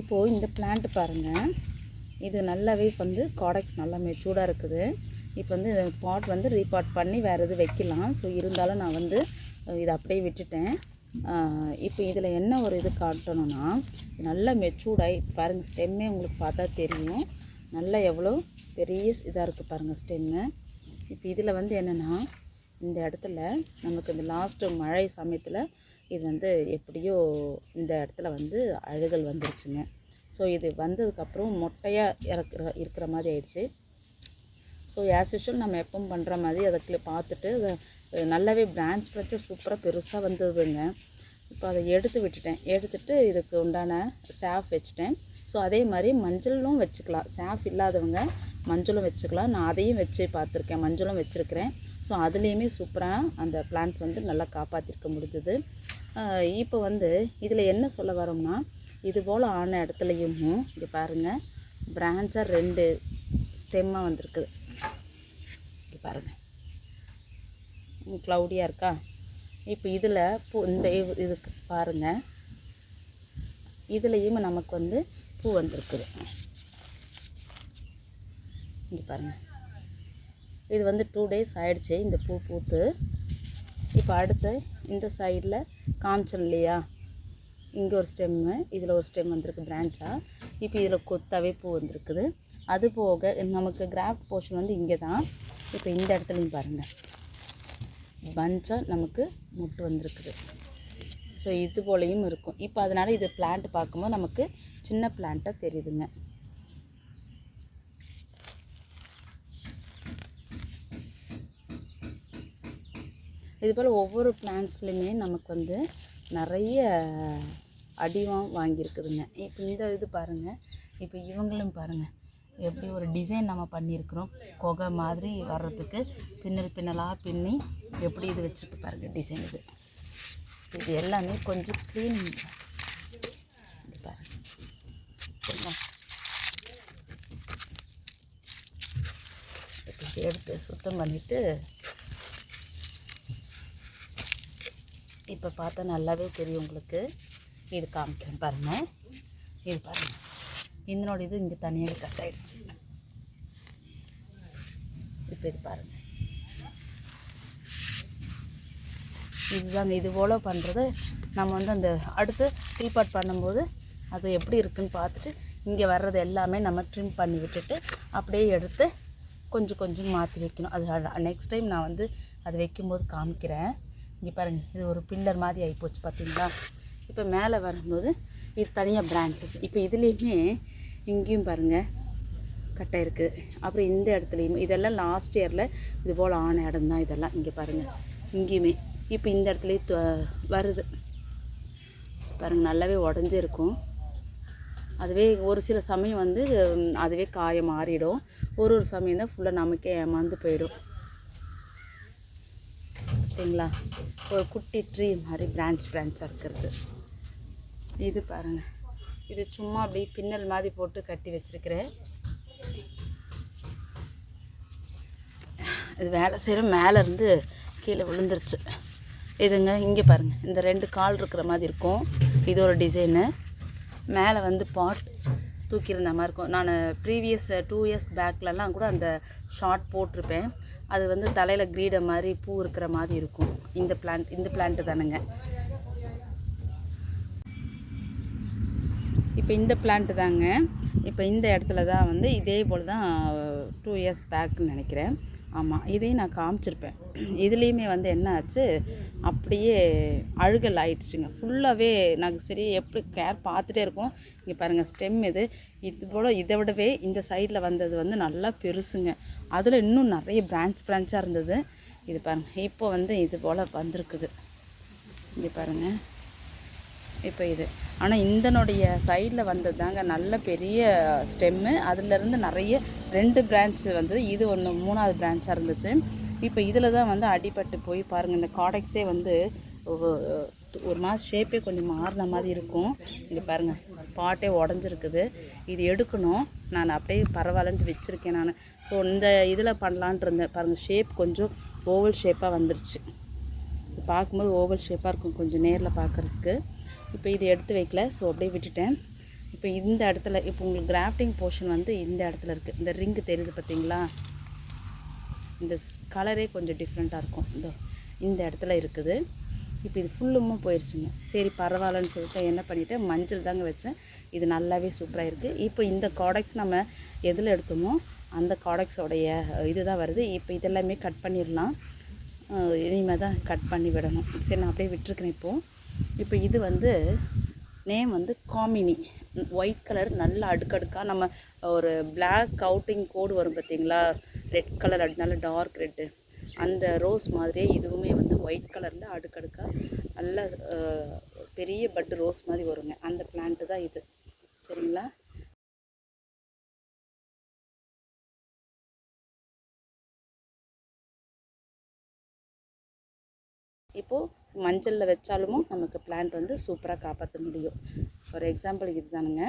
இப்போது இந்த பிளான்ட் பாருங்கள் இது நல்லாவே வந்து காடக்ஸ் நல்லா மெச்சூர்டாக இருக்குது. இப்போ வந்து பாட் வந்து ரீபாட் பண்ணி வேறு எது வைக்கலாம். ஸோ இருந்தாலும் நான் வந்து இதை அப்படியே விட்டுட்டேன். இப்போ இதில் என்ன ஒரு இது காட்டணும்னா நல்லா மெச்சூர்டாகி பாருங்கள் ஸ்டெம்மே உங்களுக்கு பார்த்தா தெரியும். நல்லா எவ்வளோ பெரிய இதாக இருக்குது பாருங்கள் ஸ்டெம்மு இப்போ இதில் வந்து என்னென்னா இந்த இடத்துல நமக்கு இந்த லாஸ்ட்டு மழை சமயத்தில் இது வந்து எப்படியோ இந்த இடத்துல வந்து அழுகல் வந்துருச்சுங்க. ஸோ இது வந்ததுக்கப்புறம் மொட்டையாக இறக்குற இருக்கிற மாதிரி ஆயிடுச்சு. ஸோ ஆஸ் யூஷுவல் நம்ம எப்பவும் பண்ணுற மாதிரி அதை பார்த்துட்டு அதை நல்லாவே பிரான்ச் வச்சு சூப்பராக பெருசாக வந்ததுங்க. இப்போ அதை எடுத்து விட்டுட்டேன். எடுத்துட்டு இதுக்கு உண்டான சாஃப் வச்சுட்டேன். ஸோ அதே மாதிரி மஞ்சளும் வச்சுக்கலாம். சாஃப் இல்லாதவங்க மஞ்சளும் வச்சுக்கலாம். நான் அதையும் வச்சு பார்த்துருக்கேன். மஞ்சளும் வச்சுருக்கிறேன். ஸோ அதுலேயுமே சூப்பராக அந்த பிளான்ஸ் வந்து நல்லா காப்பாற்றிருக்க முடிஞ்சது. இப்போ வந்து இதில் என்ன சொல்ல வரோம்னா இது போல் ஆன இடத்துலையும் இங்கே பாருங்கள் பிரான்ச்சாக ரெண்டு ஸ்டெம்மாக வந்திருக்குது இங்கே பாருங்கள் க்ளவுடியாக இருக்கா? இப்போ இதில் பூ இந்த இதுக்கு பாருங்கள் இதுலேயும் நமக்கு வந்து பூ வந்திருக்குது. இங்கே பாருங்கள் இது வந்து டூ டேஸ் ஆயிடுச்சு இந்த பூ பூத்து. இப்போ அடுத்து இந்த சைடில் காமிச்சோம் இல்லையா? இங்கே ஒரு ஸ்டெம்மு இதில் ஒரு ஸ்டெம் வந்திருக்கு பிரான்ச்சாக இப்போ இதில் கொத்தாவே பூ வந்திருக்குது. அது போக நமக்கு கிராஃப்ட் போர்ஷன் வந்து இங்கே தான் இப்போ இந்த இடத்துலையும் பாருங்கள் பஞ்சாக நமக்கு முட்டு வந்திருக்குது. ஸோ இது போலையும் இருக்கும். இப்போ அதனால் இது பிளான்ட் பார்க்கும்போது நமக்கு சின்ன பிளான்ட்டாக தெரியுதுங்க. இதுபோல் ஒவ்வொரு பிளான்ஸ்லையுமே நமக்கு வந்து நிறைய அடிவம் வாங்கியிருக்குதுங்க. இப்போ இந்த இது பாருங்கள் இப்போ இவங்களும் பாருங்கள் எப்படி ஒரு டிசைன் நம்ம பண்ணியிருக்கிறோம். கொகை மாதிரி வர்றதுக்கு பின்னல் பின்னலாக பின்னி எப்படி இது வச்சுருக்கு பாருங்கள் டிசைன் இது. இது எல்லாமே கொஞ்சம் க்ளீன் இது பாருங்க. எடுத்து சுத்தம் பண்ணிவிட்டு இப்போ பார்த்தா நல்லாவே தெரியும் உங்களுக்கு. இது காமிக்கிறேன் பாருங்கள் இது பாருங்கள் இதனோட இது இங்கே தனியாக கட் ஆகிடுச்சு இப்போ இது பாருங்கள் இதுதாங்க இது போல் பண்ணுறது நம்ம வந்து அந்த அடுத்து டீபாட் பண்ணும்போது அது எப்படி இருக்குன்னு பார்த்துட்டு இங்கே வர்றது எல்லாமே நம்ம ட்ரிம் பண்ணி விட்டுட்டு அப்படியே எடுத்து கொஞ்சம் கொஞ்சம் மாற்றி வைக்கணும். அது நெக்ஸ்ட் டைம் நான் வந்து அது வைக்கும்போது காமிக்கிறேன். இங்கே பாருங்கள் இது ஒரு பில்லர் மாதிரி ஆகிப்போச்சு பார்த்தீங்களா இப்போ மேலே வரும்போது இது தனியாக பிரான்ச்சஸ் இப்போ இதுலேயுமே இங்கேயும் பாருங்கள் கட்டை இருக்குது அப்புறம் இந்த இடத்துலையும் இதெல்லாம் லாஸ்ட் இயரில் இது போல் ஆன இடம் தான் இதெல்லாம். இங்கே பாருங்கள் இங்கேயுமே. இப்போ இந்த இடத்துலையும் வருது. பாருங்கள் நல்லாவே உடஞ்சிருக்கும். அதுவே ஒரு சில சமயம் வந்து அதுவே காய மாறிடும். ஒரு ஒரு சமயம் தான் ஃபுல்லாக நமக்கே ஏமாந்து போயிடும். சரிங்களா ஒரு குட்டி ட்ரீ மாதிரி பிரான்ச் பிரான்ச்சாக இருக்கிறது. இது பாருங்கள் இது சும்மா அப்படியே பின்னல் மாதிரி போட்டு கட்டி வச்சிருக்கிறேன். இது வேலை செய்கிற மேலேருந்து கீழே விழுந்துருச்சு. இதுங்க இங்கே பாருங்கள் இந்த ரெண்டு கால் இருக்கிற மாதிரி இருக்கும். இது ஒரு டிசைனு. மேலே வந்து பாட் தூக்கியிருந்த மாதிரி இருக்கும். நான் ப்ரீவியஸ் டூ இயர்ஸ் பேக்லலாம் கூட அந்த ஷார்ட் போட்டிருப்பேன். அது வந்து தலையில் கிரீடை மாதிரி பூ இருக்கிற மாதிரி இருக்கும். இந்த பிளான்ட் இந்த பிளான்ட்டு தானுங்க. இப்போ இந்த பிளான்ட்டு தாங்க. இப்போ இந்த இடத்துல தான் வந்து இதே போல் தான் டூ இயர்ஸ் பேக்குன்னு நினைக்கிறேன். ஆமாம் இதையும் நான் காமிச்சிருப்பேன். இதுலேயுமே வந்து என்ன ஆச்சு? அப்படியே அழுகல் ஆயிடுச்சுங்க. ஃபுல்லாகவே நாங்கள் சரி எப்படி கேர் பார்த்துட்டே இருக்கோம். இங்கே பாருங்கள் ஸ்டெம் இது. இது போல் இதை விடவே இந்த சைடில் வந்தது வந்து நல்லா பெருசுங்க. அதில் இன்னும் நிறைய பிரான்ச் பிரான்ச்சாக இருந்தது. இது பாருங்கள் இப்போ வந்து இது போல் வந்திருக்குது. இங்கே பாருங்கள் இப்போ இது. ஆனால் இந்தனுடைய சைடில் வந்தது தாங்க நல்ல பெரிய ஸ்டெம்மு அதுலேருந்து நிறைய ரெண்டு பிரான்ச் வந்தது. இது ஒன்று மூணாவது பிரான்ச்சாக இருந்துச்சு. இப்போ இதில் தான் வந்து அடிபட்டு போய் பாருங்கள் இந்த காடெக்ஸே வந்து ஒரு மாதம் ஷேப்பே கொஞ்சம் மாறின மாதிரி இருக்கும். இங்கே பாருங்கள் பாட்டே உடஞ்சிருக்குது. இது எடுக்கணும். நான் அப்படியே பரவாயில்லன்ட்டு வச்சுருக்கேன் நான். ஸோ இந்த இதில் பண்ணலான்ட்டு இருந்தேன். பாருங்கள் ஷேப் கொஞ்சம் ஓவல் ஷேப்பாக வந்துருச்சு. பார்க்கும்போது ஓவல் ஷேப்பாக இருக்கும் கொஞ்சம் நேரில் பார்க்குறதுக்கு. இப்போ இது எடுத்து வைக்கல. ஸோ அப்படியே விட்டுட்டேன். இப்போ இந்த இடத்துல இப்போ உங்களுக்கு கிராஃப்டிங் போர்ஷன் வந்து இந்த இடத்துல இருக்குது இந்த ரிங்கு தெரியுது பார்த்தீங்களா? இந்த கலரே கொஞ்சம் டிஃப்ரெண்ட்டாக இருக்கும். இந்த இந்த இடத்துல இருக்குது. இப்போ இது ஃபுல்லுமும் போயிடுச்சுங்க சரி பரவாயில்லன்னு சொல்லிட்டு என்ன பண்ணிவிட்டேன் மஞ்சள் தாங்க வச்சேன். இது நல்லாவே சூப்பராக இருக்குது இப்போ இந்த ப்ராடக்ட்ஸ் நம்ம எதில் எடுத்தோமோ அந்த ப்ராடக்ட்ஸோடைய இது தான் வருது. இப்போ இதெல்லாமே கட் பண்ணிடலாம். இனிமேல் தான் கட் பண்ணி விடணும். சரி நான் அப்படியே விட்டுருக்கிறேன் இப்போது இப்போ இது வந்து நேம் வந்து காமினி ஒயிட் கலர் நல்லா அடுக்கடுக்காக நம்ம ஒரு பிளாக் அவுட்டிங் கோடு வரும் பார்த்தீங்களா ரெட் கலர் அதனால டார்க் ரெட்டு அந்த ரோஸ் மாதிரியே இதுவுமே வந்து ஒயிட் கலரில் அடுக்கடுக்காக நல்ல பெரிய பட்டு ரோஸ் மாதிரி வருங்க. அந்த பிளான்ட்டு தான் இது. சரிங்களா? இப்போது மஞ்சளில் வச்சாலும் நமக்கு பிளான்ட் வந்து சூப்பராக காப்பாற்ற முடியும். ஃபார் எக்ஸாம்பிள் இது தானுங்க